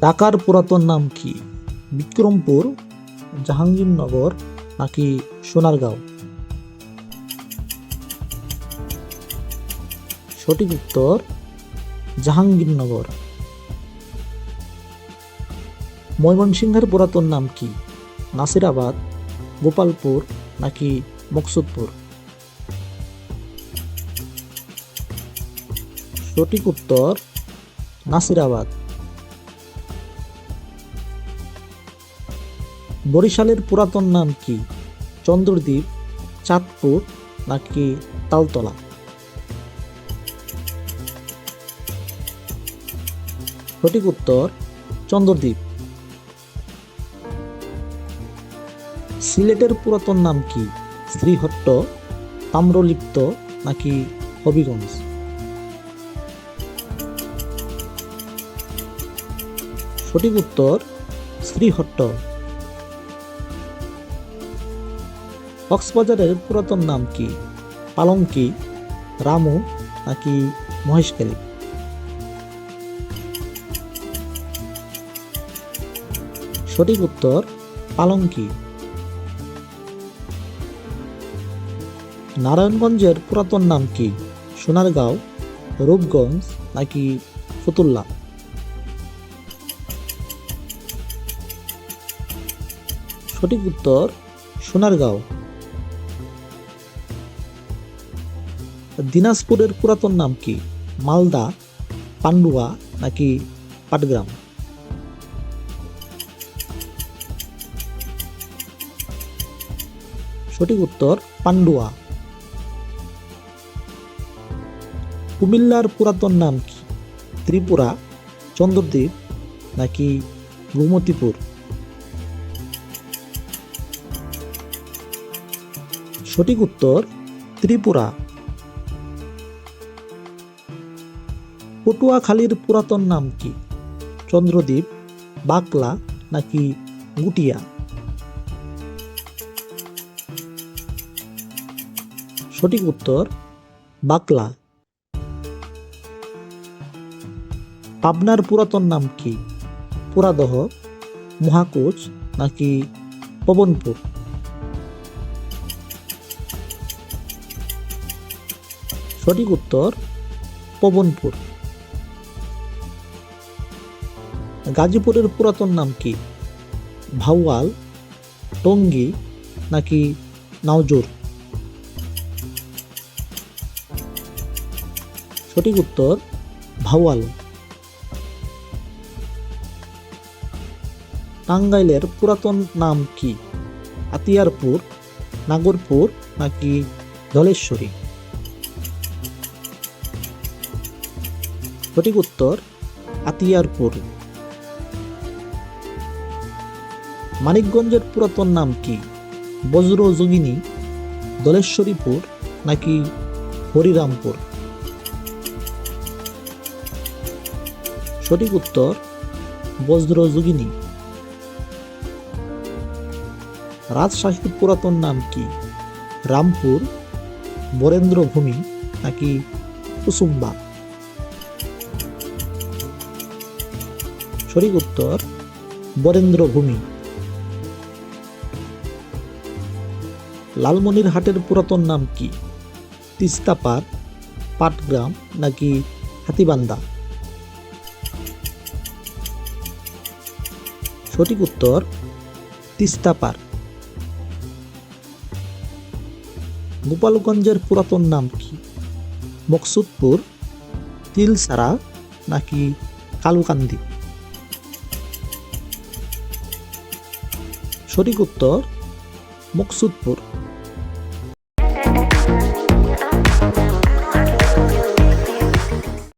ঢাকার পুরাতন নাম কি? বিক্রমপুর, জাহাঙ্গীরনগর নাকি সোনারগাঁও? সঠিক উত্তর, জাহাঙ্গীরনগর। ময়মনসিংহের পুরাতন নাম কি? নাসিরাবাদ, গোপালপুর নাকি মকসুদপুর? সঠিক উত্তর, নাসিরাবাদ। বরিশালের পুরাতন নাম কি? চন্দ্রদ্বীপ, চাঁদপুর নাকি তালতলা? সঠিক উত্তর, চন্দ্রদ্বীপ। সিলেটের পুরাতন নাম কি? শ্রীহট্ট, তাম্রলিপ্ত নাকি হবিগঞ্জ? সঠিক উত্তর, শ্রীহট্ট। কক্সবাজারের পুরাতন নাম কি? পালঙ্কি রামু নাকি মহেশখালী সঠিক উত্তর পালঙ্কি নারায়ণগঞ্জের পুরাতন নাম কি? সোনারগাঁও, রূপগঞ্জ নাকি ফতুল্লা? সঠিক উত্তর, সোনারগাঁও। দিনাজপুরের পুরাতন নাম কি? মালদা, পান্ডুয়া নাকি পাটগ্রাম? সঠিক উত্তর, পান্ডুয়া। কুমিল্লার পুরাতন নাম কি? ত্রিপুরা, চন্দ্রদ্বীপ নাকি গোমতীপুর? সঠিক উত্তর, ত্রিপুরা। পটুয়াখালীর পুরাতন নাম কি? চন্দ্রদ্বীপ, বাকলা নাকি গুটিয়া? সঠিক উত্তর, বাকলা। পাবনার পুরাতন নাম কি? পুরাদহ, মহাকুচ নাকি পবনপুর? সঠিক উত্তর, পবনপুর। গাজীপুরের পুরাতন নাম কি? ভাওয়াল, টঙ্গী, নাকি নাওজোর? সঠিক উত্তর, ভাওয়াল। টাঙ্গাইলের পুরাতন নাম কি? আতিয়ারপুর, নাগরপুর, নাকি ধলেশ্বরী? সঠিক উত্তর, আতিয়ারপুর। মানিকগঞ্জের পুরাতন নাম কি? বজ্রযোগিনী দলেশ্বরীপুর নাকি হরিরামপুর? সঠিক উত্তর বজ্রযোগিনী রাজশাহীর পুরাতন নাম কি? রামপুর, বরেন্দ্রভূমি নাকি কুসুম্বা সঠিক উত্তর, বরেন্দ্রভূমি। লালমনিরহাটের পুরাতন নাম কি? তিস্তাপাড় পাটগ্রাম নাকি হাতিবান্দা সঠিক উত্তর তিস্তাপাড় গোপালগঞ্জের পুরাতন নাম কি? মকসুদপুর, তিলসারা নাকি কালুকান্দি? সঠিক উত্তর, মকসুদপুর।